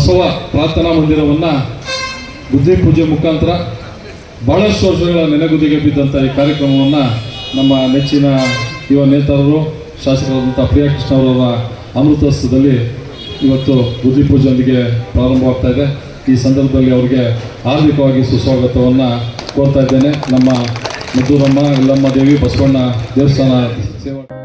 ಬಸವ ಪ್ರಾರ್ಥನಾ ಮಂದಿರವನ್ನು ಬುದ್ಧಿ ಪೂಜೆ ಮುಖಾಂತರ ಭಾಳಷ್ಟು ವರ್ಷಗಳ ನೆನೆಗುದಿಗೆ ಬಿದ್ದಂಥ ಈ ಕಾರ್ಯಕ್ರಮವನ್ನು ನಮ್ಮ ನೆಚ್ಚಿನ ಯುವ ನೇತಾರರು ಶಾಸಕರಾದಂಥ ಪ್ರಿಯಕೃಷ್ಣ ಅವರ ಅಮೃತೋತ್ಸವದಲ್ಲಿ ಇವತ್ತು ಬುದ್ಧಿ ಪೂಜೆಯೊಂದಿಗೆ ಪ್ರಾರಂಭವಾಗ್ತಾ ಇದೆ. ಈ ಸಂದರ್ಭದಲ್ಲಿ ಅವರಿಗೆ ಹಾರ್ದಿಕವಾಗಿ ಸುಸ್ವಾಗತವನ್ನು ಕೋರ್ತಾ ಇದ್ದೇನೆ. ನಮ್ಮ ಮುದ್ದೂರಮ್ಮ, ಎಲ್ಲಮ್ಮ ದೇವಿ, ಬಸವಣ್ಣ ದೇವಸ್ಥಾನ ಸೇವಾ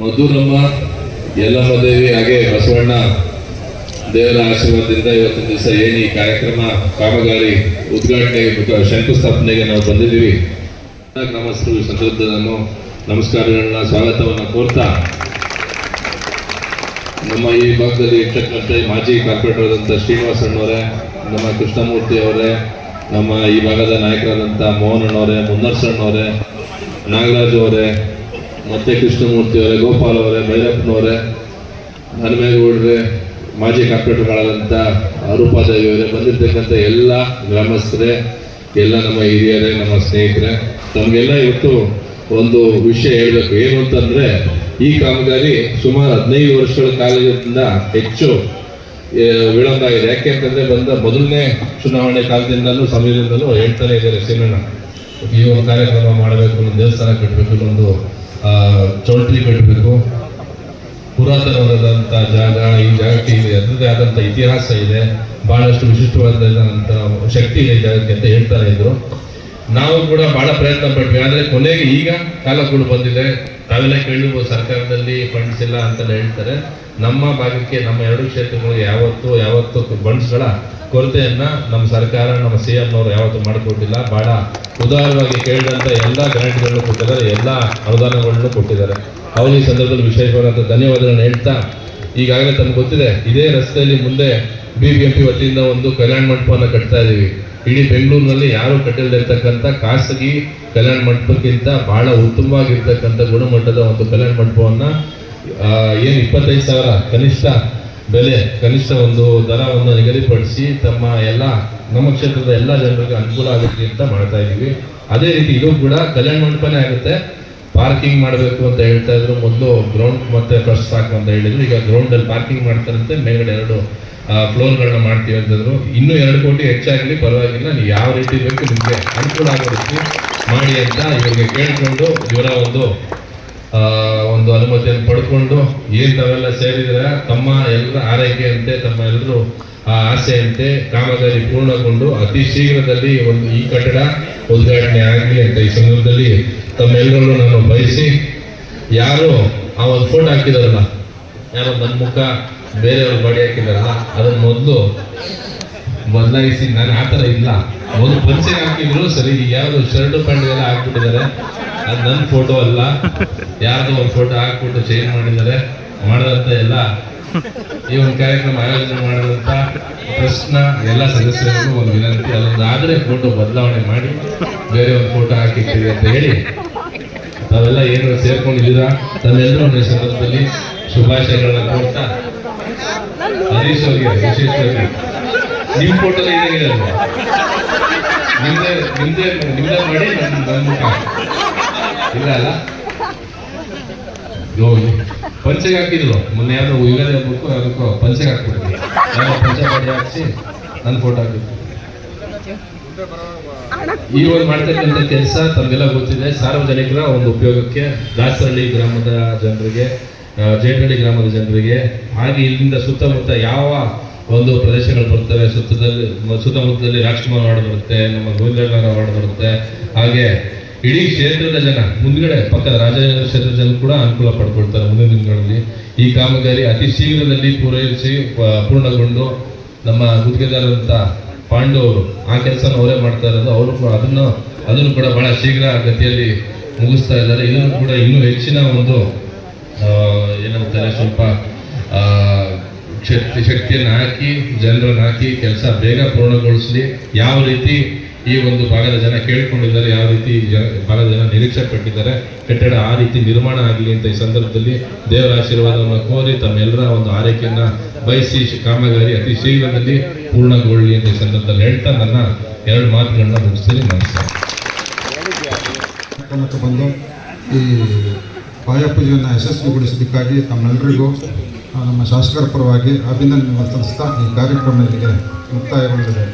ಮಧುರಮ್ಮ ಯಲ್ಲಮ್ಮ ದೇವಿ ಹಾಗೆ ಬಸವಣ್ಣ ದೇವರ ಆಶೀರ್ವಾದದಿಂದ ಇವತ್ತಿನ ದಿವಸ ಏನು ಈ ಕಾರ್ಯಕ್ರಮ ಕಾಮಗಾರಿ ಉದ್ಘಾಟನೆಗೆ ಶಂಕುಸ್ಥಾಪನೆಗೆ ನಾವು ಬಂದಿದ್ದೀವಿ. ಗ್ರಾಮಸ್ಥರು ನಾನು ನಮಸ್ಕಾರಗಳನ್ನ ಸ್ವಾಗತವನ್ನು ಕೋರ್ತಾ ನಮ್ಮ ಈ ಭಾಗದಲ್ಲಿ ಇರ್ತಕ್ಕಂಥ ಮಾಜಿ ಕಾರ್ಪೊರೇಟರ್ ಶ್ರೀನಿವಾಸ್ ಅಣ್ಣವರೇ ನಮ್ಮ ಕೃಷ್ಣಮೂರ್ತಿ ಅವರೇ, ನಮ್ಮ ಈ ಭಾಗದ ನಾಯಕರಾದಂಥ ಮೋಹನ್ ಅಣ್ಣವರೇ ಮುನ್ನರ್ಸಣ್ಣವರೇ, ನಾಗರಾಜ್ ಅವರೇ ಮತ್ತೆ ಕೃಷ್ಣಮೂರ್ತಿ ಅವರೇ ಗೋಪಾಲ್ ಅವರೇ ಭೈರಪ್ಪನವರೇ ಹನುಮೇಗೌಡ್ರೆ ಮಾಜಿ ಕಾರ್ಪೊರೇಟರ್ಗಳಾದಂಥ ರೂಪಾದೇವಿ ಅವರೇ ಬಂದಿರ್ತಕ್ಕಂಥ ಎಲ್ಲ ಗ್ರಾಮಸ್ಥರೇ ಎಲ್ಲ ನಮ್ಮ ಹಿರಿಯರೇ ನಮ್ಮ ಸ್ನೇಹಿತರೆ ತಮಗೆಲ್ಲ ಇವತ್ತು ಒಂದು ವಿಷಯ ಹೇಳಬೇಕು. ಏನು ಅಂತಂದರೆ ಈ ಕಾಮಗಾರಿ ಸುಮಾರು ಹದಿನೈದು ವರ್ಷಗಳ ಕಾಲದಿಂದ ಹೆಚ್ಚು ವಿಳಂಬ ಆಗಿದೆ ಯಾಕೆ ಅಂತಂದರೆ ಬಂದ ಮೊದಲನೇ ಚುನಾವಣೆ ಕಾಲದಿಂದಲೂ ಸಮಯದಿಂದಲೂ ಹೇಳ್ತಾನೆ ಇದ್ದಾರೆ ಸಿನಿಮಾ ಈ ಒಂದು ಕಾರ್ಯಕ್ರಮ ಮಾಡಬೇಕು ಒಂದು ದೇವಸ್ಥಾನ ಕಟ್ಟಬೇಕು ಆ, ಚೌಲ್ಟ್ರಿ ಕಟ್ಟಬೇಕು. ಪುರಾತನವಾದಂಥ ಜಾಗ, ಈ ಜಾಗಕ್ಕೆ ಇದೆ. ಅದರದೇ ಆದಂಥ ಇತಿಹಾಸ ಇದೆ. ಬಹಳಷ್ಟು ವಿಶಿಷ್ಟವಾದಂಥ ಶಕ್ತಿ ಇದೆ ಜಾಗಕ್ಕೆ ಅಂತ ಹೇಳ್ತಾರೆ ಇದ್ರು. ನಾವು ಕೂಡ ಬಹಳ ಪ್ರಯತ್ನ ಪಟ್ವಿ. ಆದ್ರೆ ಕೊನೆಗೆ ಈಗ ಕಾಲಗಳು ಬಂದಿದೆ. ತಾವೆಲ್ಲ ಕೇಳಿರ್ಬೋದು ಸರ್ಕಾರದಲ್ಲಿ ಫಂಡ್ಸ್ ಇಲ್ಲ ಅಂತೆಲ್ಲ ಹೇಳ್ತಾರೆ. ನಮ್ಮ ಭಾಗಕ್ಕೆ, ನಮ್ಮ ಎರಡು ಕ್ಷೇತ್ರಗಳು ಯಾವತ್ತೂ ಯಾವತ್ತೂ ಫಂಡ್ಸ್ಗಳ ಕೊರತೆಯನ್ನ ನಮ್ಮ ಸರ್ಕಾರ, ನಮ್ಮ ಸಿ ಎಂ ಅವರು ಯಾವತ್ತೂ ಮಾಡಿಕೊಟ್ಟಿಲ್ಲ. ಬಹಳ ಉದಾರವಾಗಿ ಕೇಳಿದಂಥ ಎಲ್ಲ ಗ್ರಾಂಟ್ಗಳನ್ನು ಕೊಟ್ಟಿದ್ದಾರೆ. ಎಲ್ಲ ಅನುದಾನಗಳನ್ನು ಕೊಟ್ಟಿದ್ದಾರೆ. ಅವರು ಈ ಸಂದರ್ಭದಲ್ಲಿ ವಿಶೇಷವಾದಂಥ ಧನ್ಯವಾದಗಳನ್ನು ಹೇಳ್ತಾ ಈಗಾಗಲೇ ತಮ್ಗೆ ಗೊತ್ತಿದೆ, ಇದೇ ರಸ್ತೆಯಲ್ಲಿ ಮುಂದೆ ಬಿ ಬಿ ವತಿಯಿಂದ ಒಂದು ಕಲ್ಯಾಣ ಮಂಟಪವನ್ನು ಕಟ್ತಾ ಇದ್ದೀವಿ ಇಡೀ ಬೆಂಗಳೂರಿನಲ್ಲಿ ಯಾರು ಕಟ್ಟಲಿರ್ತಕ್ಕಂಥ ಖಾಸಗಿ ಕಲ್ಯಾಣ ಮಂಟಪಕ್ಕಿಂತ ಬಹಳ ಉತ್ತಮವಾಗಿರ್ತಕ್ಕಂಥ ಗುಣಮಟ್ಟದ ಒಂದು ಕಲ್ಯಾಣ ಮಂಟಪವನ್ನು ಏನು ಇಪ್ಪತ್ತೈದು ಸಾವಿರ ಕನಿಷ್ಠ ಬೆಲೆ, ಕನಿಷ್ಠ ಒಂದು ದರವನ್ನು ನಿಗದಿಪಡಿಸಿ ತಮ್ಮ ಎಲ್ಲ, ನಮ್ಮ ಕ್ಷೇತ್ರದ ಎಲ್ಲ ಜನರಿಗೆ ಅನುಕೂಲ ಆಗುತ್ತೆ ಅಂತ ಮಾಡ್ತಾ ಇದ್ದೀವಿ. ಅದೇ ರೀತಿ ಇದು ಕೂಡ ಕಲ್ಯಾಣ ಮಂಟಪನೇ ಆಗುತ್ತೆ. ಪಾರ್ಕಿಂಗ್ ಮಾಡಬೇಕು ಅಂತ ಹೇಳ್ತಾ ಇದ್ರು. ಮೊದಲು ಗ್ರೌಂಡ್ ಮತ್ತೆ ಫಸ್ಟ್ ಸಾಕು ಅಂತ ಹೇಳಿದ್ರು. ಈಗ ಗ್ರೌಂಡ್ ಅಲ್ಲಿ ಪಾರ್ಕಿಂಗ್ ಮಾಡ್ತಾರಂತೆ. ಮೇಲ್ಗಡೆ ಎರಡು ಫ್ಲೋರ್ಗಳನ್ನ ಮಾಡ್ತೀವಿ ಅಂತಂದ್ರು ಇನ್ನೂ ಎರಡು ಕೋಟಿ ಹೆಚ್ಚಾಗಲಿ, ಪರವಾಗಿಲ್ಲ. ನೀವು ಯಾವ ರೀತಿ ಬೇಕು ನಿಮಗೆ ಅನುಕೂಲ ಆಗೋ ರೀತಿ ಮಾಡಿ ಅಂತ ಇವರಿಗೆ ಕೇಳಿಕೊಂಡು ಇವರ ಒಂದು ಒಂದು ಅನುಮತಿಯನ್ನು ಪಡ್ಕೊಂಡು ಏನು ತಾವೆಲ್ಲ ಸೇರಿದ್ರೆ ತಮ್ಮ ಎಲ್ಲರ ಆರೈಕೆಯಂತೆ, ತಮ್ಮ ಎಲ್ಲರೂ ಆ ಆಸೆಯಂತೆ ಕಾಮಗಾರಿ ಪೂರ್ಣಗೊಂಡು ಅತಿ ಶೀಘ್ರದಲ್ಲಿ ಒಂದು ಈ ಕಟ್ಟಡ ಉದ್ಘಾಟನೆ ಆಗಲಿ ಅಂತ ಈ ಸಂದರ್ಭದಲ್ಲಿ ತಮ್ಮೆಲ್ಲರನ್ನು ನಾನು ಬಯಸಿ, ಯಾರು ಆ ಒಂದು ಫೋಟೋ ಹಾಕಿದಾರಲ್ಲ, ಯಾರೋ ನನ್ನ ಮುಖ ಬೇರೆಯವ್ರ ಬಾಡಿ ಹಾಕಿದಾರಲ್ಲ ಅದನ್ನ ಮೊದಲು ಬದಲಾಯಿಸಿ ನಾನು ಆ ಥರ ಇಲ್ಲ. ಒಂದು ಪಂಚೆ ಹಾಕಿದ್ರು ಸರಿ ಯಾರು ಶರ್ಟು ಶರ್ಟ್, ಪ್ಯಾಂಟ್ ಎಲ್ಲ ಹಾಕ್ಬಿಟ್ಟಿದ್ದಾರೆ. ಅದು ನನ್ನ ಫೋಟೋ ಅಲ್ಲ. ಯಾರ್ದೋ ಒಂದು ಫೋಟೋ ಹಾಕ್ಬಿಟ್ಟು ಚೇಂಜ್ ಮಾಡಿದ್ದಾರೆ. ಮಾಡಿದಂತ ಎಲ್ಲ ಈ ಒಂದು ಕಾರ್ಯಕ್ರಮ ಆಯೋಜನೆ ಮಾಡಿದಂತ ಪ್ರಶ್ನ ಎಲ್ಲ ಸದಸ್ಯರಿಗೂ ಒಂದು ವಿನಂತಿ, ಅದೊಂದು ಆದರೆ ಫೋಟೋ ಬದಲಾವಣೆ ಮಾಡಿ ಬೇರೆ ಒಂದು ಫೋಟೋ ಹಾಕಿರ್ತೀವಿ ಅಂತ ಹೇಳಿ ತಾವೆಲ್ಲ ಏನು ಸೇರ್ಕೊಂಡಿದ್ದೀರಾ? ತಮ್ಮೆಲ್ಲರೂ ಈ ಸಂದರ್ಭದಲ್ಲಿ ಶುಭಾಶಯಗಳನ್ನ ಕೊಡ್ತಾ ಹರೀಶ್ ಅವರಿಗೆ ವಿಶೇಷವಾಗಿ. ನಿಮ್ಮ ಫೋಟೋ ಏನಾಗಿದೆ ನಿಮ್ದೇ ನಿಮ್ದೇ ನಿಮ್ದೇ ಮಾಡಿ ನನ್ನ ಇಲ್ಲ ಅಲ್ಲ? ಹೋಗಿ ಪಂಚೆಗೆ ಮೊನ್ನೆ ಯಾವ್ದೋ ಯುಗಾದಿ ಹಬ್ಬಕ್ಕೂ ಅದಕ್ಕೂ ಪಂಚೆಗೆ ಹಾಕ್ಬಿಟ್ಟಿದ್ರು ಯಾವ ಪಂಚೆ ಮಾಡಿ ಹಾಕ್ಸಿ ನನ್ನ ಫೋಟೋ ಹಾಕಿದ್ರು. ಈ ಒಂದು ಮಾಡ್ತಕ್ಕಂಥ ಕೆಲಸ ತಮಗೆಲ್ಲ ಗೊತ್ತಿದೆ. ಸಾರ್ವಜನಿಕರ ಒಂದು ಉಪಯೋಗಕ್ಕೆ ದಾಸರಹಳ್ಳಿ ಗ್ರಾಮದ ಜನರಿಗೆ ಜೇಟಹಳ್ಳಿ ಗ್ರಾಮದ ಜನರಿಗೆ, ಹಾಗೆ ಇಲ್ಲಿಂದ ಸುತ್ತಮುತ್ತ ಯಾವ ಒಂದು ಪ್ರದೇಶಗಳು ಬರ್ತವೆ, ಸುತ್ತದಲ್ಲಿ, ಸುತ್ತಮುತ್ತದಲ್ಲಿ ರಾಜ್ಕುಮಾರ್ ವಾರ್ಡ್ ಬರುತ್ತೆ, ನಮ್ಮ ಗೋವಿಂದಣ್ಣ ವಾರ್ಡ್ ಬರುತ್ತೆ, ಹಾಗೆ ಇಡೀ ಕ್ಷೇತ್ರದ ಜನ, ಮುಂದ್ಗಡೆ ಪಕ್ಕದ ಕ್ಷೇತ್ರದ ಜನ ಕೂಡ ಅನುಕೂಲ ಪಡ್ಕೊಳ್ತಾರೆ ಮುಂದಿನ ದಿನಗಳಲ್ಲಿ. ಈ ಕಾಮಗಾರಿ ಅತಿ ಶೀಘ್ರದಲ್ಲಿ ಪೂರೈಸಿ ಪೂರ್ಣಗೊಂಡು ನಮ್ಮ ಗುತ್ತಿಗೆದಾರರಂತ ಪಾಂಡು ಅವರು ಆ ಕೆಲಸನ ಅವರೇ ಮಾಡ್ತಾ ಇರೋದು. ಅವರು ಅದನ್ನು ಅದನ್ನು ಕೂಡ ಬಹಳ ಶೀಘ್ರ ಗತಿಯಲ್ಲಿ ಮುಗಿಸ್ತಾ ಇದ್ದಾರೆ. ಇದನ್ನು ಕೂಡ ಇನ್ನೂ ಹೆಚ್ಚಿನ ಒಂದು ಏನಂತಾರೆ, ಸ್ವಲ್ಪ ಶಕ್ತಿ, ಶಕ್ತಿಯನ್ನು ಹಾಕಿ, ಜನರನ್ನು ಹಾಕಿ, ಕೆಲಸ ಬೇಗ ಪೂರ್ಣಗೊಳಿಸಲಿ. ಯಾವ ರೀತಿ ಈ ಒಂದು ಭಾಗದ ಜನ ಕೇಳಿಕೊಂಡಿದ್ದಾರೆ, ಯಾವ ರೀತಿ ಭಾಗದ ಜನ ನಿರೀಕ್ಷೆ ಪಟ್ಟಿದ್ದಾರೆ, ಕಟ್ಟಡ ಆ ರೀತಿ ನಿರ್ಮಾಣ ಆಗಲಿ ಅಂತ ಈ ಸಂದರ್ಭದಲ್ಲಿ ದೇವರ ಆಶೀರ್ವಾದವನ್ನು ಕೋರಿ ತಮ್ಮೆಲ್ಲರ ಒಂದು ಆರೈಕೆಯನ್ನು ಬಯಸಿ ಕಾಮಗಾರಿ ಅತಿ ಶೀಘ್ರದಲ್ಲಿ ಪೂರ್ಣಗೊಳ್ಳಿ ಅಂತ ಈ ಸಂದರ್ಭದಲ್ಲಿ ಹೇಳ್ತಾ ನನ್ನ ಎರಡು ಮಾತುಗಳನ್ನ ಮುಗಿಸ್ತೀನಿ. ನಮಸ್ಕಾರ. ಕಾರ್ಯಕ್ರಮಕ್ಕೆ ಬಂದು ಈ ಬಾಯ ಪೂಜೆಯನ್ನು ಯಶಸ್ವಿಗೊಳಿಸೋದಕ್ಕಾಗಿ ತಮ್ಮೆಲ್ಲರಿಗೂ ನಮ್ಮ ಶಾಸಕರ ಪರವಾಗಿ ಅಭಿನಂದನೆ ಸಲ್ಲಿಸ್ತಾ ಈ ಕಾರ್ಯಕ್ರಮ ಇಲ್ಲಿಗೆ ಮುಕ್ತಾಯಗೊಂಡಿದೆ